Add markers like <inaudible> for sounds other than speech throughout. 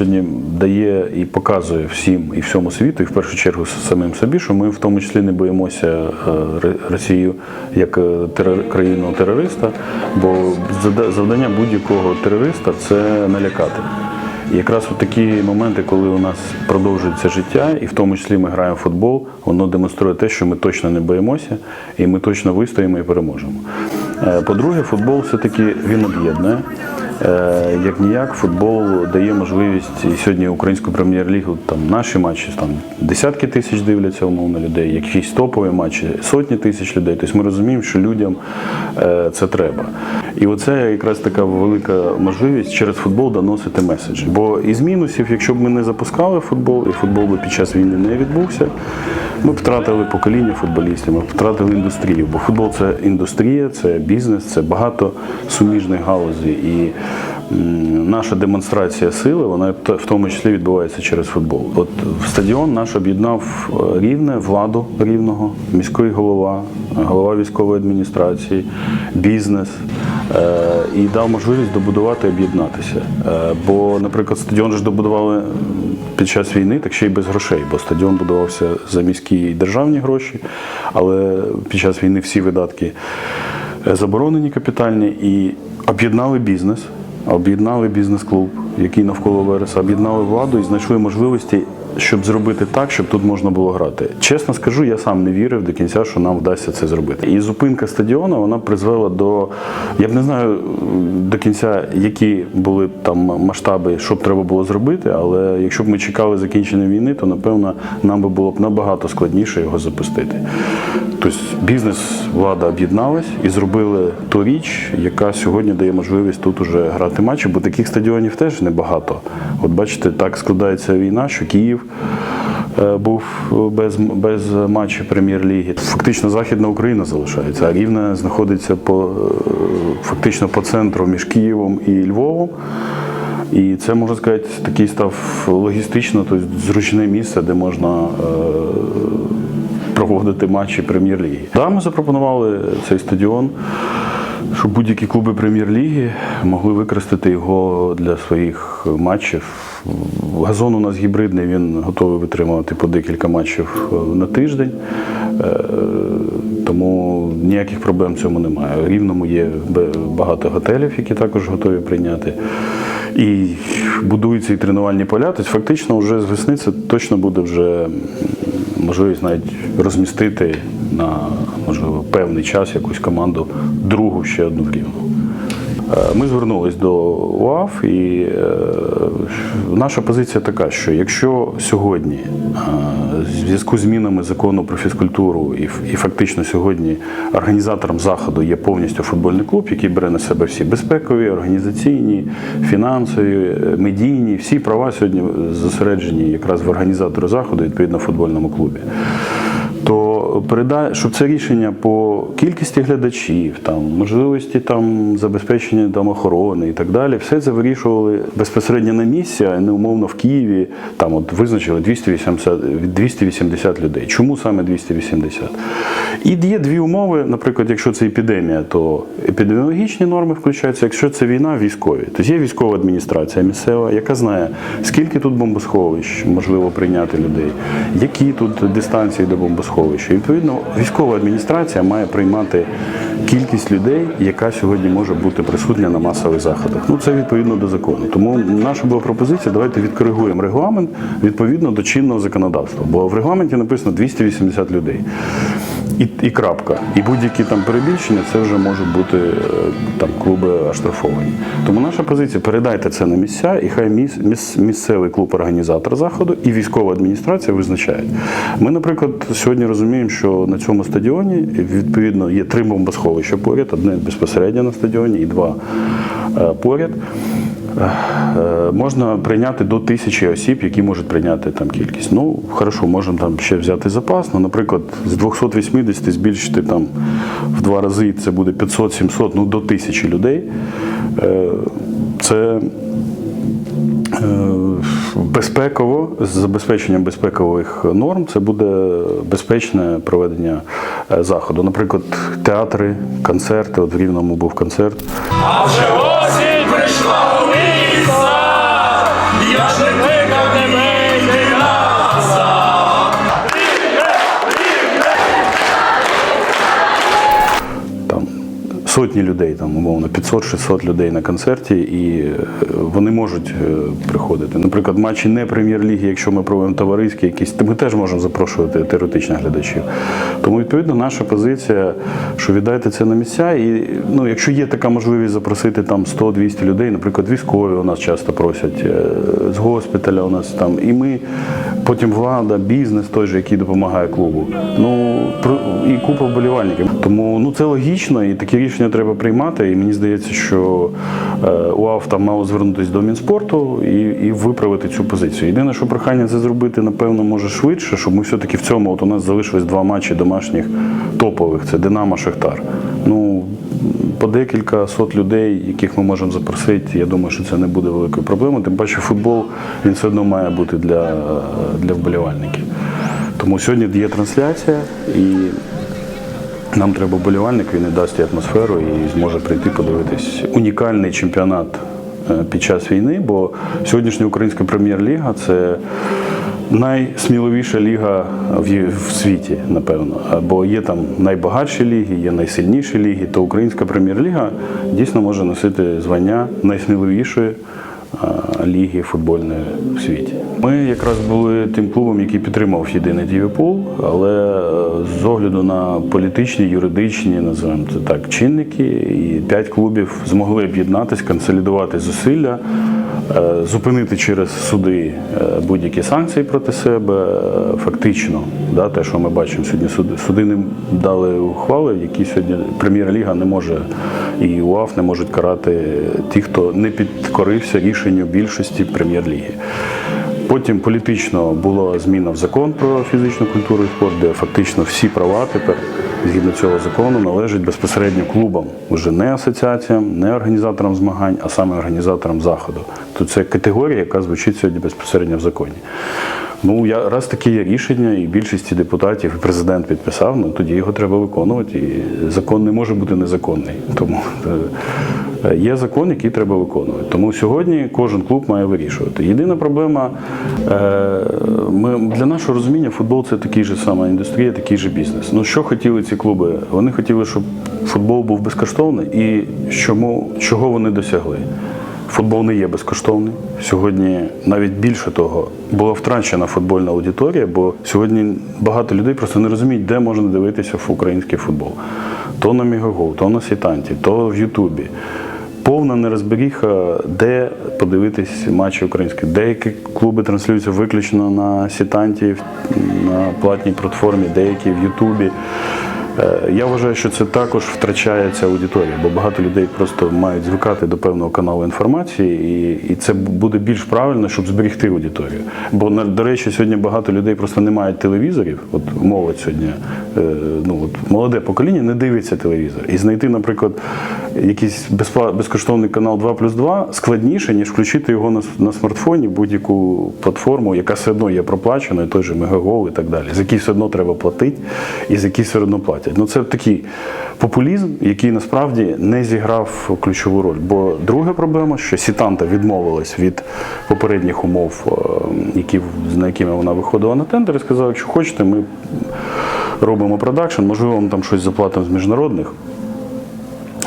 сьогодні дає і показує всім і всьому світу, і в першу чергу самим собі, що ми в тому числі не боїмося е, Росію як е, терор- країну терориста, бо завдання будь-якого терориста це налякати. І якраз от такі моменти, коли у нас продовжується життя, і в тому числі ми граємо в футбол, воно демонструє те, що ми точно не боїмося, і ми точно вистоїмо і переможемо. Е, По-друге, футбол все-таки він об'єднує. Е, Як ніяк, футбол дає можливість і сьогодні українську прем'єр-лігу, там наші матчі там десятки тисяч дивляться умовно людей, якісь топові матчі, сотні тисяч людей. Тобто ми розуміємо, що людям е, це треба. І оце якраз така велика можливість через футбол доносити меседжі. Бо із мінусів, якщо б ми не запускали футбол, і футбол би під час війни не відбувся, ми б втратили покоління футболістів, ми б втратили індустрію. Бо футбол це індустрія, це бізнес, це багато суміжних галузей. І наша демонстрація сили, вона в тому числі відбувається через футбол. От стадіон наш об'єднав е, рівне, владу рівного, міський голова, голова військової адміністрації, бізнес. е, І дав можливість добудувати і об'єднатися. Е, Бо, наприклад, стадіон ж добудували під час війни, так ще й без грошей, бо стадіон будувався за міські і державні гроші, але під час війни всі видатки заборонені капітальні і об'єднали бізнес, об'єднали бізнес-клуб, який навколо Вереса, об'єднали владу і знайшли можливості, щоб зробити так, щоб тут можна було грати. Чесно скажу, я сам не вірив до кінця, що нам вдасться це зробити. І зупинка стадіону вона призвела до я б не знаю до кінця, які були там масштаби, що б треба було зробити, але якщо б ми чекали закінчення війни, то напевно нам би було б набагато складніше його запустити. Тобто бізнес влада об'єдналась і зробили ту річ, яка сьогодні дає можливість тут уже грати матчі, бо таких стадіонів теж небагато. От бачите, так складається війна, що Київ е, був без, без матчів прем'єр-ліги. Фактично Західна Україна залишається, а Рівне знаходиться по, е, фактично по центру між Києвом і Львовом. І це можна сказати, такий став логістично, тобто зручне місце, де можна е, проводити матчі прем'єр-ліги. Да, ми запропонували цей стадіон, щоб будь-які клуби прем'єр-ліги могли використати його для своїх матчів. Газон у нас гібридний, він готовий витримувати по декілька матчів е, на тиждень. Е, Тому ніяких проблем в цьому немає. В Рівному є багато готелів, які також готові прийняти. І будуються і тренувальні поля. Тобто фактично вже з весни це точно буде вже можливість навіть розмістити на можливо певний час якусь команду, другу ще одну в Рівному. Е, Ми звернулись до УАФ, і е, наша позиція така, що якщо сьогодні е, в зв'язку з змінами закону про фізкультуру і, фактично сьогодні організатором заходу є повністю футбольний клуб, який бере на себе всі безпекові, організаційні, фінансові, медійні, всі права сьогодні зосереджені якраз в організатору заходу, відповідно футбольному клубі то щоб це рішення по кількості глядачів, там можливості там забезпечення там охорони і так далі, все це вирішували безпосередньо на місці, а не умовно в Києві. Там от визначили 280, 280 людей. Чому саме 280? І є дві умови. Наприклад, якщо це епідемія, то епідеміологічні норми включаються. Якщо це війна, військові. Тобто є військова адміністрація місцева, яка знає, скільки тут бомбосховищ можливо прийняти людей, які тут дистанції до бомбосховища. І, відповідно, військова адміністрація має приймати кількість людей, яка сьогодні може бути присутня на масових заходах. Ну це відповідно до закону. Тому наша була пропозиція, давайте відкоригуємо регламент відповідно до чинного законодавства. Бо в регламенті написано 280 людей. І, і крапка. І будь-які там перебільшення це вже можуть бути е, там клуби оштрафовані. Тому наша позиція передайте це на місця, і хай міс, міс, місцевий клуб організатор заходу і військова адміністрація визначають. Ми, наприклад, сьогодні розуміємо, що на цьому стадіоні відповідно є три бомбосховища поряд, одне безпосередньо на стадіоні і два е, поряд. Е, Можна прийняти до тисячі осіб, які можуть прийняти там кількість. Ну, хорошо, можемо там ще взяти запас. Ну, наприклад, з 280 збільшити там в два рази, це буде 500-700, ну до тисячі людей. Е, Це е, безпеково, з забезпеченням безпекових норм, це буде безпечне проведення заходу. Наприклад, театри, концерти. От в Рівному був концерт. А вже осінь прийшла сотні людей, там умовно 500-600 людей на концерті, і е, вони можуть е, приходити. Наприклад, матчі не прем'єр-ліги, якщо ми проводимо товариські, якісь, то ми теж можемо запрошувати теоретичних глядачів. Тому відповідно наша позиція, що віддайте це на місця. І ну, якщо є така можливість запросити там 100-200 людей, наприклад, військові у нас часто просять е, з госпіталя у нас там, і ми потім влада, бізнес той же, який допомагає клубу. Ну і купа вболівальників. Тому ну це логічно, і такі рішення треба приймати. І мені здається, що е, УАФ там мало звернутися до Мінспорту і, і виправити цю позицію. Єдине, що прохання це зробити, напевно, може швидше, щоб ми все-таки в цьому. От у нас залишилось два матчі домашніх топових: це Динамо Шахтар. По декілька сот людей, яких ми можемо запросити, я думаю, що це не буде великою проблемою. Тим паче футбол він все одно має бути для, для вболівальників. Тому сьогодні є трансляція і нам треба вболівальник, він і дасть атмосферу і зможе прийти подивитись унікальний чемпіонат під час війни, бо сьогоднішня українська прем'єр-ліга це найсміливіша ліга в, світі, напевно. Бо є там найбагатші ліги, є найсильніші ліги, то українська прем'єр-ліга дійсно може носити звання найсміливішої а, ліги футбольної в світі. Ми якраз були тим клубом, який підтримав єдиний Дівіпул, але е, з огляду на політичні, юридичні, називаємо це так, чинники, і п'ять клубів змогли об'єднатися, консолідувати зусилля, е, зупинити через суди е, будь-які санкції проти себе. Е, Фактично, да, те, що ми бачимо сьогодні, суди, суди не дали ухвали, які сьогодні прем'єр-ліга не може і УАФ не можуть карати ті, хто не підкорився рішенню більшості прем'єр-ліги. Потім політично була зміна в закон про фізичну культуру і спорт, де фактично всі права тепер згідно цього закону належать безпосередньо клубам, вже не асоціаціям, не організаторам змагань, а саме організаторам заходу. То це категорія, яка звучить сьогодні безпосередньо в законі. Ну, я раз таке є рішення, і більшості депутатів, і президент підписав, ну тоді його треба виконувати. І закон не може бути незаконний. Тому е, є закон, який треба виконувати. Тому сьогодні кожен клуб має вирішувати. Єдина проблема е, ми для нашого розуміння, футбол це такий же сама індустрія, такий же бізнес. Ну що хотіли ці клуби? Вони хотіли, щоб футбол був безкоштовний, і чому чого вони досягли? Футбол не є безкоштовний. Сьогодні навіть більше того була втрачена футбольна аудиторія, бо сьогодні багато людей просто не розуміють, де можна дивитися в український футбол. То на Мігагол, то на Сітанті, то в Ютубі. Повна нерозберіха, де подивитись матчі українські. Деякі клуби транслюються виключно на Сітанті, на платній платформі, деякі в Ютубі. Е, Я вважаю, що це також втрачається аудиторія, бо багато людей просто мають звикати до певного каналу інформації, і, і це буде більш правильно, щоб зберегти аудиторію. Бо до речі, сьогодні багато людей просто не мають телевізорів. От молодь сьогодні, е, ну от молоде покоління не дивиться телевізор. І знайти, наприклад, якийсь безкоштовний канал 2 плюс 2 складніше, ніж включити його на, на смартфоні, будь-яку платформу, яка все одно є проплаченою, той же Мегагол і так далі, з якій все одно треба платити, і з якій все одно платять. Ну це такий популізм, який насправді не зіграв ключову роль. Бо друга проблема, що Сітанта відмовилась від попередніх умов, е, які, на якими вона виходила на тендер, і сказала, якщо хочете, ми робимо продакшн, можливо, вам там щось заплатимо з міжнародних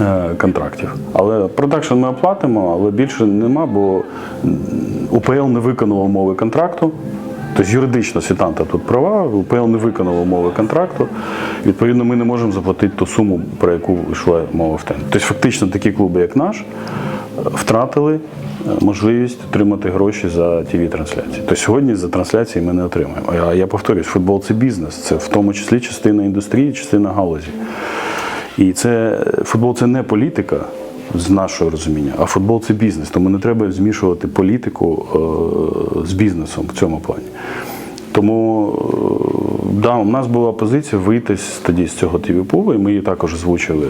е, контрактів. Але продакшн ми оплатимо, але більше нема, бо УПЛ не виконав умови контракту. Тобто юридично Сітанта тут права, УПЛ не виконав умови контракту. Відповідно, ми не можемо заплатити ту суму, про яку йшла мова в тендер. Тобто, фактично, такі клуби, як наш, е, втратили е, можливість отримати гроші за тв трансляції. Тобто сьогодні за трансляції ми не отримаємо. А я повторюсь, футбол це бізнес, це в тому числі частина індустрії, частина галузі. І це футбол це не політика з нашого розуміння, а футбол це бізнес. Тому не треба змішувати політику е, з бізнесом в цьому плані. Тому е, да, у нас була позиція вийти тоді з цього ТВ-пулу, і ми її також озвучили.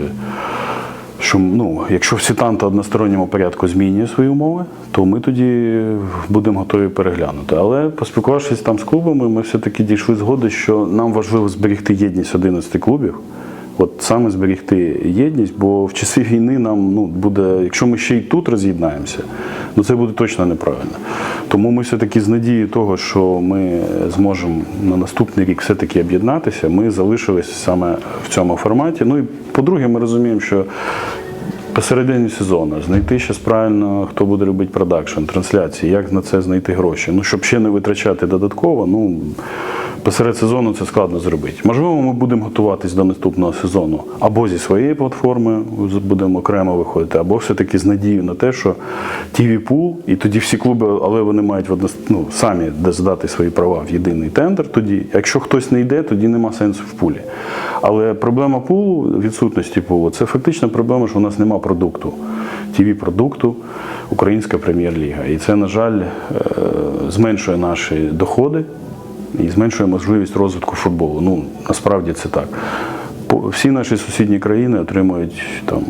Що ну, якщо всі в односторонньому порядку змінює свої умови, то ми тоді будемо готові переглянути. Але поспілкувавшись там з клубами, ми все-таки дійшли згоди, що нам важливо зберігти єдність 11 клубів, От саме зберігти єдність, бо в часи війни нам ну, буде, якщо ми ще й тут роз'єднаємося, ну це буде точно неправильно. Тому ми все-таки з надією того, що ми зможемо на наступний рік все-таки об'єднатися, ми залишились саме в цьому форматі. Ну і по-друге, ми розуміємо, що посередині сезону знайти ще правильно, хто буде робити продакшн, трансляції, як на це знайти гроші. Ну, щоб ще не витрачати додатково, ну посеред сезону це складно зробити. Можливо, ми будемо готуватись до наступного сезону або зі своєї платформи будемо окремо виходити, або все-таки з надією на те, що TV Pool, і тоді всі клуби, але вони мають ну, самі здати свої права в єдиний тендер. Тоді, якщо хтось не йде, тоді нема сенсу в пулі. Але проблема пулу, відсутності пулу, це фактично проблема, що у нас нема продукту, tv продукту, Українська прем'єр-ліга. І це, на жаль, е, зменшує наші доходи і зменшує можливість розвитку футболу. Ну, насправді це так. Всі наші сусідні країни отримують там.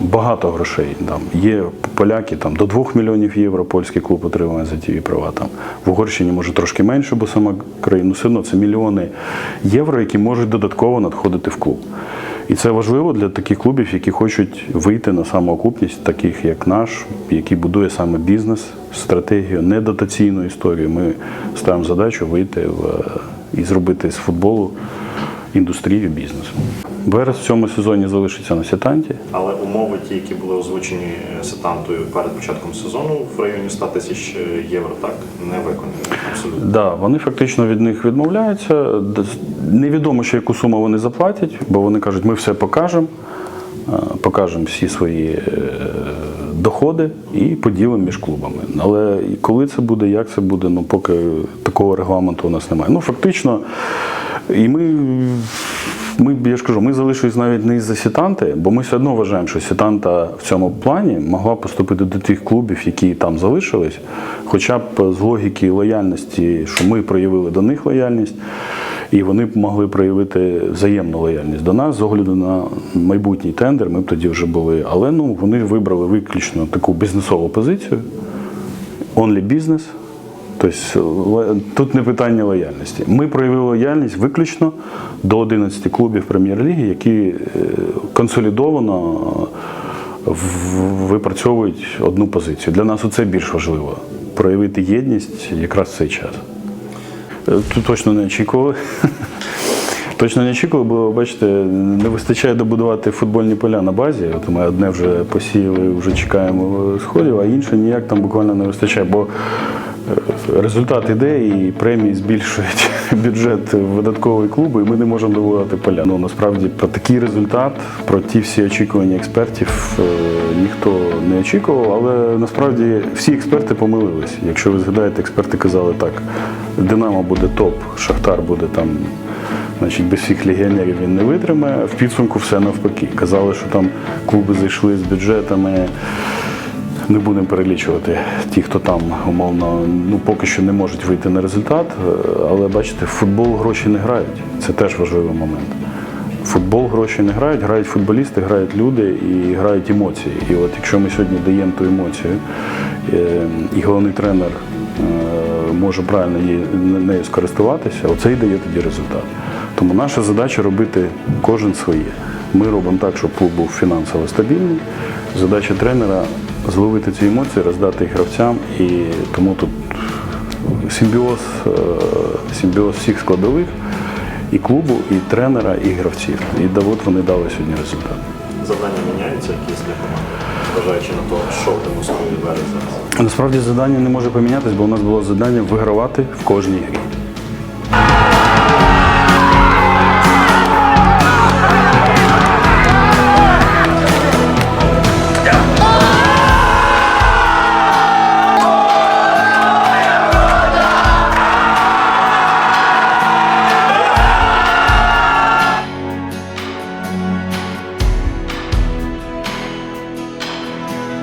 Багато грошей там є поляки там до 2 мільйонів євро. Польський клуб отримує за ті права. Там в Угорщині може трошки менше, бо сама країна ну, все одно це мільйони євро, які можуть додатково надходити в клуб. І це важливо для таких клубів, які хочуть вийти на самоокупність, таких як наш, який будує саме бізнес, стратегію, не дотаційну історію. Ми ставимо задачу вийти в, і зробити з футболу індустрію бізнесу. Берез в цьому сезоні залишиться на сетанті. Але умови, ті, які були озвучені е, сетантою перед початком сезону в районі 100 тисяч е, євро, так не виконані. Абсолютно. Да, вони фактично від них відмовляються. Невідомо, ще яку суму вони заплатять, бо вони кажуть, ми все покажемо, е, покажемо всі свої доходи і поділимо між клубами. Але коли це буде, як це буде, ну поки такого регламенту у нас немає. Ну, фактично, і ми. Ми, я ж кажу, ми залишились навіть не із-за Сітанти, бо ми все одно вважаємо, що Сітанта в цьому плані могла поступити до тих клубів, які там залишились, хоча б з логіки лояльності, що ми проявили до них лояльність, і вони б могли проявити взаємну лояльність до нас з огляду на майбутній тендер. Ми б тоді вже були. Але ну вони вибрали виключно таку бізнесову позицію. Only business. Тобто тут не питання лояльності. Ми проявили лояльність виключно до 11 клубів прем'єр-ліги, які е, консолідовано випрацьовують одну позицію. Для нас це більш важливо проявити єдність якраз в цей час. Е, Тут точно не очікували. <laughs> Точно не очікували, бо бачите, не вистачає добудувати футбольні поля на базі. От ми одне вже посіяли, вже чекаємо сходів, а інше ніяк там буквально не вистачає. Бо результат іде і премії збільшують <laughs> бюджет видаткової клубу, і ми не можемо добудувати поля. Ну насправді про такий результат, про ті всі очікування експертів е, ніхто не очікував, але насправді всі експерти помилились. Якщо ви згадаєте, експерти казали так: Динамо буде топ, Шахтар буде там. Значить, без всіх легіонерів він не витримає. В підсумку все навпаки. Казали, що там клуби зайшли з бюджетами. Не будемо перелічувати ті, хто там умовно ну поки що не можуть вийти на результат. Е, Але бачите, в футбол гроші не грають. Це теж важливий момент. Футбол гроші не грають, грають футболісти, грають люди і грають емоції. І от якщо ми сьогодні даємо ту емоцію, е, і головний тренер е, може правильно нею скористуватися, оце і дає тоді результат. Тому наша задача робити кожен своє. Ми робимо так, щоб клуб був фінансово стабільний. Задача тренера зловити ці емоції, роздати їх гравцям. І тому тут симбіоз, е, симбіоз всіх складових і клубу, і тренера, і гравців. І да, от вони дали сьогодні результат. Завдання міняються якісь для команди, зважаючи на те, що демонструє зараз. Насправді завдання не може помінятися, бо у нас було завдання вигравати в кожній грі.